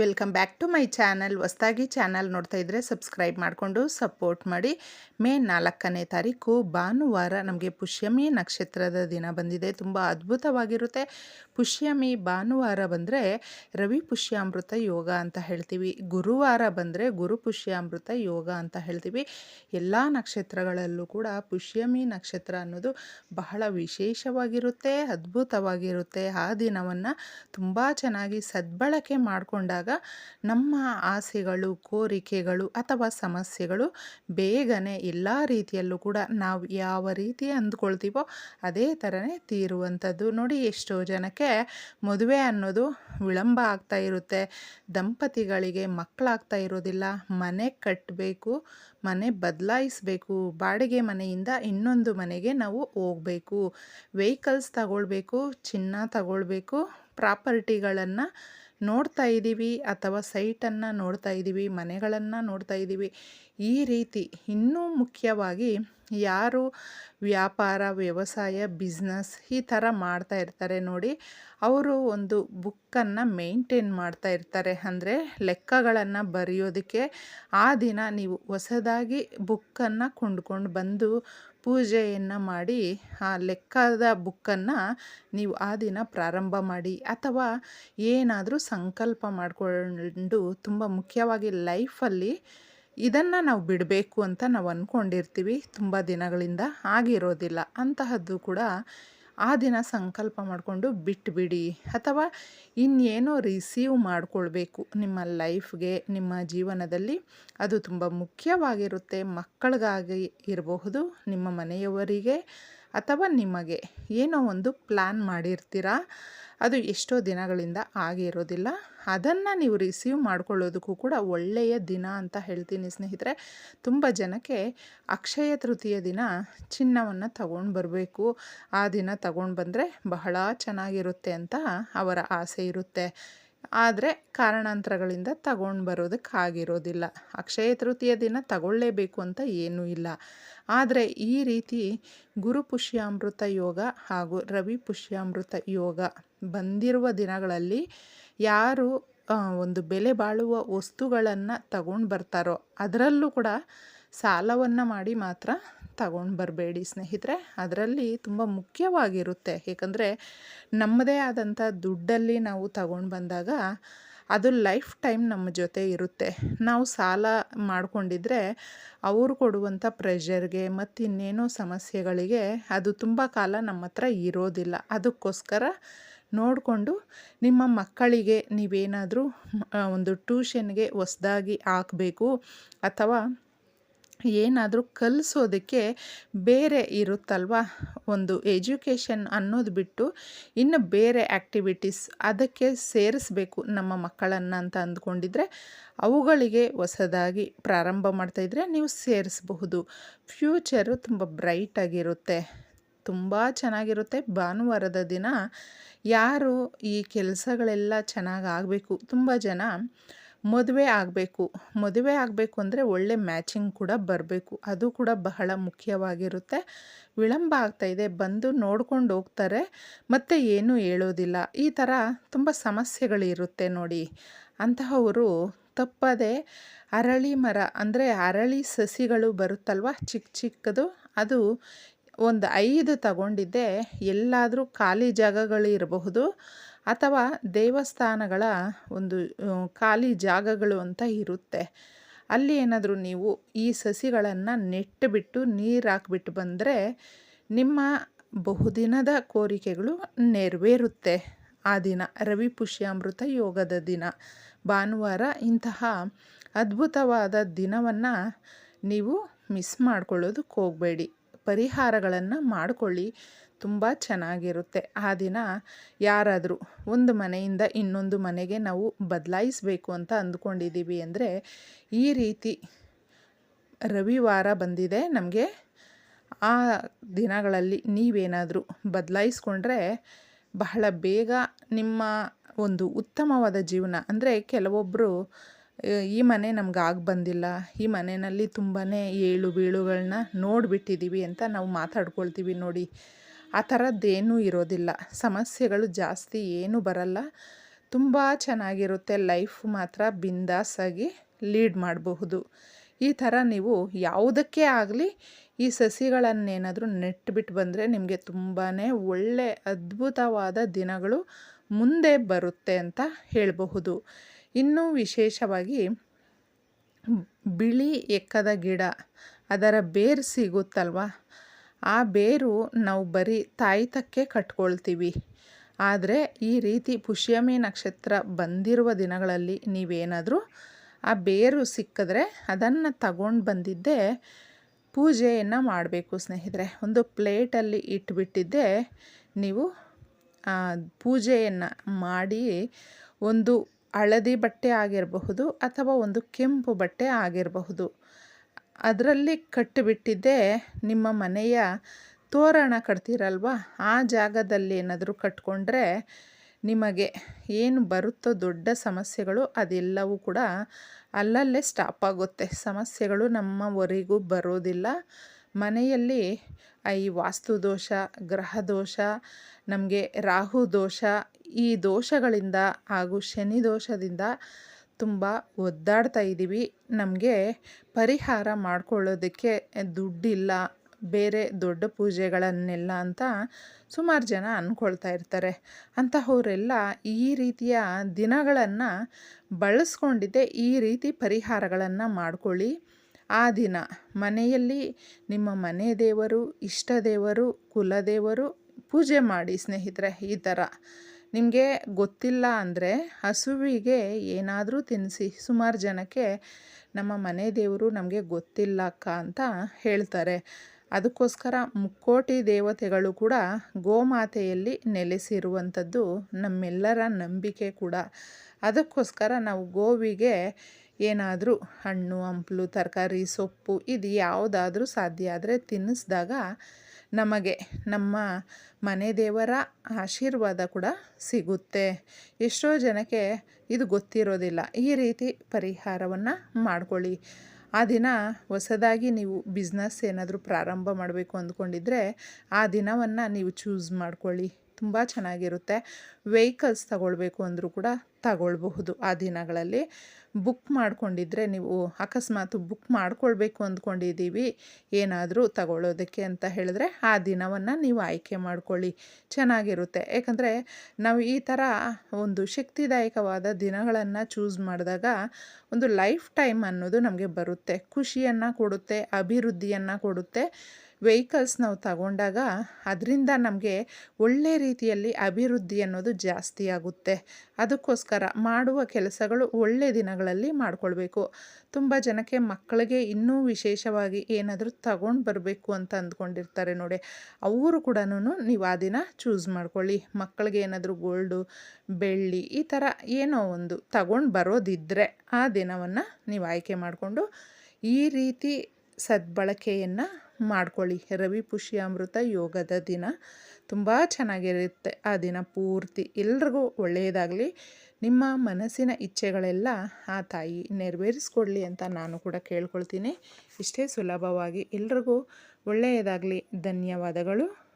Welcome back to my channel. ಹೊಸ್ದಾಗಿ channel ನೋಡ್ತಾ ಇದ್ದರೆ ಸಬ್ಸ್ಕ್ರೈಬ್ ಮಾಡಿಕೊಂಡು ಸಪೋರ್ಟ್ ಮಾಡಿ. ಮೇ ನಾಲ್ಕನೇ ತಾರೀಕು ಭಾನುವಾರ ನಮಗೆ ಪುಷ್ಯಮಿ ನಕ್ಷತ್ರದ ದಿನ ಬಂದಿದೆ. ತುಂಬ ಅದ್ಭುತವಾಗಿರುತ್ತೆ. ಪುಷ್ಯಮಿ ಭಾನುವಾರ ಬಂದರೆ ರವಿ ಪುಷ್ಯಾಮೃತ ಯೋಗ ಅಂತ ಹೇಳ್ತೀವಿ. ಗುರುವಾರ ಬಂದರೆ ಗುರು ಪುಷ್ಯಾಮೃತ ಯೋಗ ಅಂತ ಹೇಳ್ತೀವಿ. ಎಲ್ಲ ನಕ್ಷತ್ರಗಳಲ್ಲೂ ಕೂಡ ಪುಷ್ಯಮಿ ನಕ್ಷತ್ರ ಅನ್ನೋದು ಬಹಳ ವಿಶೇಷವಾಗಿರುತ್ತೆ, ಅದ್ಭುತವಾಗಿರುತ್ತೆ. ಆ ದಿನವನ್ನು ತುಂಬ ಚೆನ್ನಾಗಿ ಸದ್ಬಳಕೆ ಮಾಡಿಕೊಂಡಾಗ ನಮ್ಮ ಆಸೆಗಳು, ಕೋರಿಕೆಗಳು ಅಥವಾ ಸಮಸ್ಯೆಗಳು ಬೇಗನೆ ಎಲ್ಲ ರೀತಿಯಲ್ಲೂ ಕೂಡ ನಾವು ಯಾವ ರೀತಿ ಅಂದ್ಕೊಳ್ತೀವೋ ಅದೇ ಥರನೇ ತೀರುವಂಥದ್ದು. ನೋಡಿ ಎಷ್ಟೋ ಜನಕ್ಕೆ ಮದುವೆ ಅನ್ನೋದು ವಿಳಂಬ ಆಗ್ತಾ ಇರುತ್ತೆ. ದಂಪತಿಗಳಿಗೆ ಮಕ್ಕಳಾಗ್ತಾ ಇರೋದಿಲ್ಲ. ಮನೆ ಕಟ್ಟಬೇಕು ಮನೆ ಬದಲಾಯಿಸಬೇಕು, ಬಾಡಿಗೆ ಮನೆಯಿಂದ ಇನ್ನೊಂದು ಮನೆಗೆ ನಾವು ಹೋಗಬೇಕು. ವೆಹಿಕಲ್ಸ್ ತಗೊಳ್ಬೇಕು, ಚಿನ್ನ ತಗೊಳ್ಬೇಕು, ಪ್ರಾಪರ್ಟಿಗಳನ್ನು ನೋಡ್ತಾ ಇದ್ದೀವಿ ಅಥವಾ ಸೈಟನ್ನು ನೋಡ್ತಾ ಇದ್ದೀವಿ ಮನೆಗಳನ್ನು ನೋಡ್ತಾ ಇದ್ದೀವಿ. ಈ ರೀತಿ ಇನ್ನೂ ಮುಖ್ಯವಾಗಿ ಯಾರು ವ್ಯಾಪಾರ, ವ್ಯವಸಾಯ ಬಿಸ್ನೆಸ್ ಈ ಥರ ಮಾಡ್ತಾ ಇರ್ತಾರೆ ನೋಡಿ. ಅವರು ಒಂದು ಬುಕ್ಕನ್ನು ಮೇಂಟೈನ್ ಮಾಡ್ತಾ ಇರ್ತಾರೆ. ಅಂದರೆ ಲೆಕ್ಕಗಳನ್ನು ಬರೆಯೋದಕ್ಕೆ ಆ ದಿನ ನೀವು ಹೊಸದಾಗಿ ಬುಕ್ಕನ್ನು ಕೊಂಡ್ಕೊಂಡು ಬಂದು ಪೂಜೆಯನ್ನು ಮಾಡಿ ಆ ಲೆಕ್ಕದ ಬುಕ್ಕನ್ನು ನೀವು ಆ ದಿನ ಪ್ರಾರಂಭ ಮಾಡಿ. ಅಥವಾ ಏನಾದರೂ ಸಂಕಲ್ಪ ಮಾಡಿಕೊಂಡು ತುಂಬ ಮುಖ್ಯವಾಗಿ ಲೈಫಲ್ಲಿ ಇದನ್ನು ನಾವು ಬಿಡಬೇಕು ಅಂತ ನಾವು ಅಂದ್ಕೊಂಡಿರ್ತೀವಿ ತುಂಬ ದಿನಗಳಿಂದ ಆಗಿರೋದಿಲ್ಲ. ಅಂತಹದ್ದು ಕೂಡ ಆ ದಿನ ಸಂಕಲ್ಪ ಮಾಡಿಕೊಂಡು ಬಿಟ್ಟುಬಿಡಿ ಅಥವಾ ಇನ್ನೇನೋ ರಿಸೀವ್ ಮಾಡಿಕೊಳ್ಬೇಕು. ನಿಮ್ಮ ಲೈಫ್ಗೆ ನಿಮ್ಮ ಜೀವನದಲ್ಲಿ ಅದು ತುಂಬ ಮುಖ್ಯವಾಗಿರುತ್ತೆ. ಮಕ್ಕಳಿಗಾಗಿ ಇರಬಹುದು, ನಿಮ್ಮ ಮನೆಯವರಿಗೆ ಅಥವಾ ನಿಮಗೆ. ಏನೋ ಒಂದು ಪ್ಲ್ಯಾನ್ ಮಾಡಿರ್ತೀರ? ಅದು ಎಷ್ಟೋ ದಿನಗಳಿಂದ ಆಗಿರೋದಿಲ್ಲ ಅದನ್ನು ನೀವು ರಿಸೀವ್ ಮಾಡ್ಕೊಳ್ಳೋದಕ್ಕೂ ಕೂಡ ಒಳ್ಳೆಯ ದಿನ ಅಂತ ಹೇಳ್ತೀನಿ ಸ್ನೇಹಿತರೆ. ತುಂಬ ಜನಕ್ಕೆ ಅಕ್ಷಯ ತೃತೀಯ ದಿನ ಚಿನ್ನವನ್ನು ತಗೊಂಡು ಬರಬೇಕು. ಆ ದಿನ ತಗೊಂಡು ಬಂದರೆ ಬಹಳ ಚೆನ್ನಾಗಿರುತ್ತೆ ಅಂತ ಅವರ ಆಸೆ ಇರುತ್ತೆ. ಆದರೆ ಕಾರಣಾಂತರಗಳಿಂದ ತಗೊಂಡು ಬರೋದಕ್ಕಾಗಿರೋದಿಲ್ಲ ಅಕ್ಷಯ ತೃತೀಯ ದಿನ ತಗೊಳ್ಳೇಬೇಕು ಅಂತ ಏನೂ ಇಲ್ಲ. ಆದರೆ ಈ ರೀತಿ ಗುರು ಪುಷ್ಯಾಮೃತ ಯೋಗ ಹಾಗೂ ರವಿ ಪುಷ್ಯಾಮೃತ ಯೋಗ ಬಂದಿರುವ ದಿನಗಳಲ್ಲಿ ಯಾರು ಒಂದು ಬೆಲೆ ಬಾಳುವ ವಸ್ತುಗಳನ್ನು ತಗೊಂಡು ಬರ್ತಾರೋ ಅದರಲ್ಲೂ ಕೂಡ ಸಾಲವನ್ನು ಮಾಡಿ ಮಾತ್ರ ತಗೊಂಡು ಬರಬೇಡಿ ಸ್ನೇಹಿತರೆ. ಅದರಲ್ಲಿ ತುಂಬ ಮುಖ್ಯವಾಗಿರುತ್ತೆ. ಏಕೆಂದರೆ ನಮ್ಮದೇ ಆದಂಥ ದುಡ್ಡಲ್ಲಿ ನಾವು ತಗೊಂಡು ಬಂದಾಗ ಅದು ಲೈಫ್ ಟೈಮ್ ನಮ್ಮ ಜೊತೆ ಇರುತ್ತೆ. ನಾವು ಸಾಲ ಮಾಡಿಕೊಂಡಿದ್ರೆ ಅವರು ಕೊಡುವಂಥ ಪ್ರೆಷರ್ಗೆ ಮತ್ತು ಇನ್ನೇನೋ ಸಮಸ್ಯೆಗಳಿಗೆ ಅದು ತುಂಬ ಕಾಲ ನಮ್ಮ ಹತ್ರ ಇರೋದಿಲ್ಲ. ಅದಕ್ಕೋಸ್ಕರ ನೋಡಿಕೊಂಡು ನಿಮ್ಮ ಮಕ್ಕಳಿಗೆ ನೀವೇನಾದರೂ ಒಂದು ಟ್ಯೂಷನ್ಗೆ ಹೊಸ್ದಾಗಿ ಹಾಕಬೇಕು ಅಥವಾ ಏನಾದರೂ ಕಲಿಸೋದಕ್ಕೆ ಬೇರೆ ಇರುತ್ತಲ್ವ? ಒಂದು ಎಜುಕೇಷನ್ ಅನ್ನೋದು ಬಿಟ್ಟು ಇನ್ನು ಬೇರೆ ಆ್ಯಕ್ಟಿವಿಟೀಸ್ ಅದಕ್ಕೆ ಸೇರಿಸ್ಬೇಕು ನಮ್ಮ ಮಕ್ಕಳನ್ನು ಅಂತ ಅಂದ್ಕೊಂಡಿದ್ರೆ, ಅವುಗಳಿಗೆ ಹೊಸದಾಗಿ ಪ್ರಾರಂಭ ಮಾಡ್ತಾಯಿದ್ರೆ ನೀವು ಸೇರಿಸಬಹುದು. ಫ್ಯೂಚರು ತುಂಬ ಬ್ರೈಟಾಗಿರುತ್ತೆ ತುಂಬ ಚೆನ್ನಾಗಿರುತ್ತೆ. ಭಾನುವಾರದ ದಿನ ಯಾರು ಈ ಕೆಲಸಗಳೆಲ್ಲ ಚೆನ್ನಾಗಿ ಆಗಬೇಕು. ತುಂಬ ಜನ ಮದುವೆ ಆಗಬೇಕು. ಮದುವೆ ಆಗಬೇಕು ಅಂದರೆ ಒಳ್ಳೆ ಮ್ಯಾಚಿಂಗ್ ಕೂಡ ಬರಬೇಕು. ಅದು ಕೂಡ ಬಹಳ ಮುಖ್ಯವಾಗಿರುತ್ತೆ. ವಿಳಂಬ ಆಗ್ತಾಯಿದೆ ಬಂದು ನೋಡ್ಕೊಂಡು ಹೋಗ್ತಾರೆ. ಮತ್ತು ಏನೂ ಹೇಳೋದಿಲ್ಲ. ಈ ಥರ ತುಂಬ ಸಮಸ್ಯೆಗಳಿರುತ್ತೆ ನೋಡಿ. ಅಂತಹವರು ತಪ್ಪದೆ ಅರಳಿ ಮರ ಅಂದರೆ ಅರಳಿ ಸಸಿಗಳು ಬರುತ್ತಲ್ವ? ಚಿಕ್ಕ ಚಿಕ್ಕದು. ಅದು ಒಂದು ಐದು ತಗೊಂಡಿದ್ದೆ. ಎಲ್ಲಾದರೂ ಖಾಲಿ ಜಾಗಗಳು ಇರಬಹುದು ಅಥವಾ ದೇವಸ್ಥಾನಗಳ ಒಂದು ಖಾಲಿ ಜಾಗಗಳು ಅಂತ ಇರುತ್ತೆ. ಅಲ್ಲಿ ಏನಾದರೂ ನೀವು ಈ ಸಸಿಗಳನ್ನು ನೆಟ್ಟುಬಿಟ್ಟು ನೀರು ಹಾಕ್ಬಿಟ್ಟು ಬಂದರೆ ನಿಮ್ಮ ಬಹುದಿನದ ಕೋರಿಕೆಗಳು ನೆರವೇರುತ್ತೆ. ಆ ದಿನ, ರವಿ ಪುಷ್ಯಾಮೃತ ಯೋಗದ ದಿನ. ಭಾನುವಾರ ಇಂತಹ ಅದ್ಭುತವಾದ ದಿನವನ್ನು ನೀವು ಮಿಸ್ ಮಾಡ್ಕೊಳ್ಳೋದಕ್ಕೆ ಹೋಗಬೇಡಿ. ಪರಿಹಾರಗಳನ್ನು ಮಾಡಿಕೊಳ್ಳಿ. ತುಂಬ ಚೆನ್ನಾಗಿರುತ್ತೆ. ಆ ದಿನ ಯಾರಾದರೂ ಒಂದು ಮನೆಯಿಂದ ಇನ್ನೊಂದು ಮನೆಗೆ ನಾವು ಬದಲಾಯಿಸಬೇಕು ಅಂತ ಅಂದ್ಕೊಂಡಿದ್ದೀವಿ ಅಂದರೆ ಈ ರೀತಿ ರವಿವಾರ ಬಂದಿದೆ. ನಮಗೆ ಆ ದಿನಗಳಲ್ಲಿ ನೀವೇನಾದರೂ ಬದಲಾಯಿಸ್ಕೊಂಡ್ರೆ ಬಹಳ ಬೇಗ ನಿಮ್ಮ ಒಂದು ಉತ್ತಮವಾದ ಜೀವನ. ಅಂದರೆ ಕೆಲವೊಬ್ಬರು ಈ ಮನೆ ನಮ್ಗೆ ಆಗಿ ಬಂದಿಲ್ಲ. ಈ ಮನೆಯಲ್ಲಿ ತುಂಬಾ ಏಳು ಬೀಳುಗಳನ್ನ ನೋಡಿಬಿಟ್ಟಿದ್ದೀವಿ ಅಂತ ನಾವು ಮಾತಾಡ್ಕೊಳ್ತೀವಿ ನೋಡಿ. ಆ ಥರದ್ದೇನೂ ಇರೋದಿಲ್ಲ. ಸಮಸ್ಯೆಗಳು ಜಾಸ್ತಿ ಏನೂ ಬರಲ್ಲ. ತುಂಬ ಚೆನ್ನಾಗಿರುತ್ತೆ ಲೈಫ್ ಮಾತ್ರ ಬಿಂದಾಸಾಗಿ ಲೀಡ್ ಮಾಡಬಹುದು. ಈ ಥರ ನೀವು ಯಾವುದಕ್ಕೆ ಆಗಲಿ ಈ ಸಸಿಗಳನ್ನೇನಾದರೂ ನೆಟ್ಬಿಟ್ಟು ಬಂದರೆ ನಿಮಗೆ ತುಂಬಾ ಒಳ್ಳೆ ಅದ್ಭುತವಾದ ದಿನಗಳು ಮುಂದೆ ಬರುತ್ತೆ ಅಂತ ಹೇಳಬಹುದು. ಇನ್ನೂ ವಿಶೇಷವಾಗಿ ಬಿಳಿ ಎಕ್ಕದ ಗಿಡ, ಅದರ ಬೇರು ಸಿಗುತ್ತಲ್ವ? ಆ ಬೇರು ನಾವು ಬರೀ ತಾಯ್ತಕ್ಕೆ ಕಟ್ಕೊಳ್ತೀವಿ. ಆದರೆ ಈ ರೀತಿ ಪುಷ್ಯಮಿ ನಕ್ಷತ್ರ ಬಂದಿರುವ ದಿನಗಳಲ್ಲಿ ನೀವೇನಾದರೂ ಆ ಬೇರು ಸಿಕ್ಕಿದ್ರೆ ಅದನ್ನು ತಗೊಂಡು ಬಂದಿದ್ದೆ ಪೂಜೆಯನ್ನು ಮಾಡಬೇಕು ಸ್ನೇಹಿತರೆ. ಒಂದು ಪ್ಲೇಟಲ್ಲಿ ಇಟ್ಬಿಟ್ಟಿದ್ದೆ ನೀವು ಪೂಜೆಯನ್ನು ಮಾಡಿ ಒಂದು ಹಳದಿ ಬಟ್ಟೆ ಆಗಿರಬಹುದು ಅಥವಾ ಒಂದು ಕೆಂಪು ಬಟ್ಟೆ ಆಗಿರಬಹುದು. ಅದರಲ್ಲಿ ಕಟ್ಟಿಬಿಟ್ಟಿದ್ದೆ ನಿಮ್ಮ ಮನೆಯ ತೋರಣ ಕಟ್ತೀರಲ್ವ? ಆ ಜಾಗದಲ್ಲಿ ಏನಾದರೂ ಕಟ್ಕೊಂಡ್ರೆ ನಿಮಗೆ ಏನು ಬರುತ್ತೋ ದೊಡ್ಡ ಸಮಸ್ಯೆಗಳು ಅದೆಲ್ಲವೂ ಕೂಡ ಅಲ್ಲಲ್ಲೇ ಸ್ಟಾಪ್ ಆಗುತ್ತೆ. ಸಮಸ್ಯೆಗಳು ನಮ್ಮವರೆಗೂ ಬರೋದಿಲ್ಲ. ಮನೆಯಲ್ಲಿ ಈ ವಾಸ್ತು ದೋಷ, ಗ್ರಹ ದೋಷ, ನಮಗೆ ರಾಹು ದೋಷ, ಈ ದೋಷಗಳಿಂದ ಹಾಗೂ ಶನಿ ದೋಷದಿಂದ ತುಂಬ ಒದ್ದಾಡ್ತಾ ಇದ್ದೀವಿ. ನಮಗೆ ಪರಿಹಾರ ಮಾಡ್ಕೊಳ್ಳೋದಕ್ಕೆ ದುಡ್ಡಿಲ್ಲ. ಬೇರೆ ದೊಡ್ಡ ಪೂಜೆಗಳನ್ನೆಲ್ಲ ಅಂತ ಸುಮಾರು ಜನ ಅಂದ್ಕೊಳ್ತಾ ಇರ್ತಾರೆ. ಅಂತಹವರೆಲ್ಲ ಈ ರೀತಿಯ ದಿನಗಳನ್ನು ಬಳಸ್ಕೊಂಡಿದ್ದೆ ಈ ರೀತಿ ಪರಿಹಾರಗಳನ್ನು ಮಾಡ್ಕೊಳ್ಳಿ. ಆ ದಿನ ಮನೆಯಲ್ಲಿ ನಿಮ್ಮ ಮನೆ ದೇವರು, ಇಷ್ಟ ದೇವರು ಕುಲದೇವರು ಪೂಜೆ ಮಾಡಿ ಸ್ನೇಹಿತರೆ ಈ ಥರ. ನಿಮಗೆ ಗೊತ್ತಿಲ್ಲ ಅಂದರೆ ಹಸುವಿಗೆ ಏನಾದರೂ ತಿನ್ನಿಸಿ ಸುಮಾರು ಜನಕ್ಕೆ ನಮ್ಮ ಮನೆ ದೇವರು ನಮಗೆ ಗೊತ್ತಿಲ್ಲ ಅಕ್ಕ ಅಂತ ಹೇಳ್ತಾರೆ. ಅದಕ್ಕೋಸ್ಕರ ಮುಕ್ಕೋಟಿ ದೇವತೆಗಳು ಕೂಡ ಗೋಮಾತೆಯಲ್ಲಿ ನೆಲೆಸಿರುವಂಥದ್ದು ನಮ್ಮೆಲ್ಲರ ನಂಬಿಕೆ ಕೂಡ. ಅದಕ್ಕೋಸ್ಕರ ನಾವು ಗೋವಿಗೆ ಏನಾದರೂ ಹಣ್ಣು, ಹಂಪಲು, ತರಕಾರಿ, ಸೊಪ್ಪು ಇದು ಯಾವುದಾದ್ರೂ ಸಾಧ್ಯ ಆದರೆ ತಿನ್ನಿಸಿದಾಗ ನಮಗೆ ನಮ್ಮ ಮನೆ ದೇವರ ಆಶೀರ್ವಾದ ಕೂಡ ಸಿಗುತ್ತೆ. ಎಷ್ಟೋ ಜನಕ್ಕೆ ಇದು ಗೊತ್ತಿರೋದಿಲ್ಲ. ಈ ರೀತಿ ಪರಿಹಾರವನ್ನು ಮಾಡ್ಕೊಳ್ಳಿ. ಆ ದಿನ ಹೊಸದಾಗಿ ನೀವು ಬಿಸ್ನೆಸ್ ಏನಾದರೂ ಪ್ರಾರಂಭ ಮಾಡಬೇಕು ಅಂದ್ಕೊಂಡಿದ್ರೆ ಆ ದಿನವನ್ನು ನೀವು ಚೂಸ್ ಮಾಡ್ಕೊಳ್ಳಿ. ತುಂಬ ಚೆನ್ನಾಗಿರುತ್ತೆ. ವೆಹಿಕಲ್ಸ್ ತಗೊಳ್ಬೇಕು ಅಂದರೂ ಕೂಡ ತಗೊಳ್ಬಹುದು ಆ ದಿನಗಳಲ್ಲಿ. ಬುಕ್ ಮಾಡ್ಕೊಂಡಿದ್ರೆ ನೀವು ಅಕಸ್ಮಾತ್ ಬುಕ್ ಮಾಡ್ಕೊಳ್ಬೇಕು ಅಂದ್ಕೊಂಡಿದ್ದೀವಿ, ಏನಾದರೂ ತಗೊಳ್ಳೋದಕ್ಕೆ ಅಂತ ಹೇಳಿದ್ರೆ ಆ ದಿನವನ್ನು ನೀವು ಆಯ್ಕೆ ಮಾಡ್ಕೊಳ್ಳಿ. ಚೆನ್ನಾಗಿರುತ್ತೆ. ಯಾಕಂದರೆ ನಾವು ಈ ಥರ ಒಂದು ಶಕ್ತಿದಾಯಕವಾದ ದಿನಗಳನ್ನು ಚೂಸ್ ಮಾಡಿದಾಗ ಒಂದು ಲೈಫ್ ಟೈಮ್ ಅನ್ನೋದು ನಮಗೆ ಬರುತ್ತೆ. ಖುಷಿಯನ್ನು ಕೊಡುತ್ತೆ, ಅಭಿವೃದ್ಧಿಯನ್ನು ಕೊಡುತ್ತೆ. ವೆಹಿಕಲ್ಸ್ ನಾವು ತಗೊಂಡಾಗ ಅದರಿಂದ ನಮಗೆ ಒಳ್ಳೆ ರೀತಿಯಲ್ಲಿ ಅಭಿವೃದ್ಧಿ ಅನ್ನೋದು ಜಾಸ್ತಿ ಆಗುತ್ತೆ. ಅದಕ್ಕೋಸ್ಕರ ಮಾಡುವ ಕೆಲಸಗಳು ಒಳ್ಳೆ ದಿನಗಳಲ್ಲಿ ಮಾಡಿಕೊಳ್ಬೇಕು. ತುಂಬ ಜನಕ್ಕೆ ಮಕ್ಕಳಿಗೆ ಇನ್ನೂ ವಿಶೇಷವಾಗಿ ಏನಾದರೂ ತಗೊಂಡು ಬರಬೇಕು ಅಂತ ಅಂದ್ಕೊಂಡಿರ್ತಾರೆ ನೋಡಿ. ಅವರು ಕೂಡ ನೀವು ಆ ದಿನ ಚೂಸ್ ಮಾಡ್ಕೊಳ್ಳಿ. ಮಕ್ಕಳಿಗೆ ಏನಾದರೂ ಗೋಲ್ಡು ಬೆಳ್ಳಿ ಈ ಥರ ಏನೋ ಒಂದು ತಗೊಂಡು ಬರೋದಿದ್ದರೆ ಆ ದಿನವನ್ನು ನೀವು ಆಯ್ಕೆ ಮಾಡಿಕೊಂಡು ಈ ರೀತಿ ಸದ್ಬಳಕೆಯನ್ನು ಮಾಡ್ಕೊಳ್ಳಿ. ರವಿ ಪುಷ್ಯಾಮೃತ ಯೋಗದ ದಿನ. ತುಂಬ ಚೆನ್ನಾಗಿರುತ್ತೆ ಆ ದಿನ ಪೂರ್ತಿ. ಎಲ್ರಿಗೂ ಒಳ್ಳೆಯದಾಗಲಿ. ನಿಮ್ಮ ಮನಸ್ಸಿನ ಇಚ್ಛೆಗಳೆಲ್ಲ ಆ ತಾಯಿ ನೆರವೇರಿಸ್ಕೊಡ್ಲಿ ಅಂತ ನಾನು ಕೂಡ ಕೇಳ್ಕೊಳ್ತೀನಿ. ಇಷ್ಟೇ ಸುಲಭವಾಗಿ. ಎಲ್ರಿಗೂ ಒಳ್ಳೆಯದಾಗಲಿ. ಧನ್ಯವಾದಗಳು.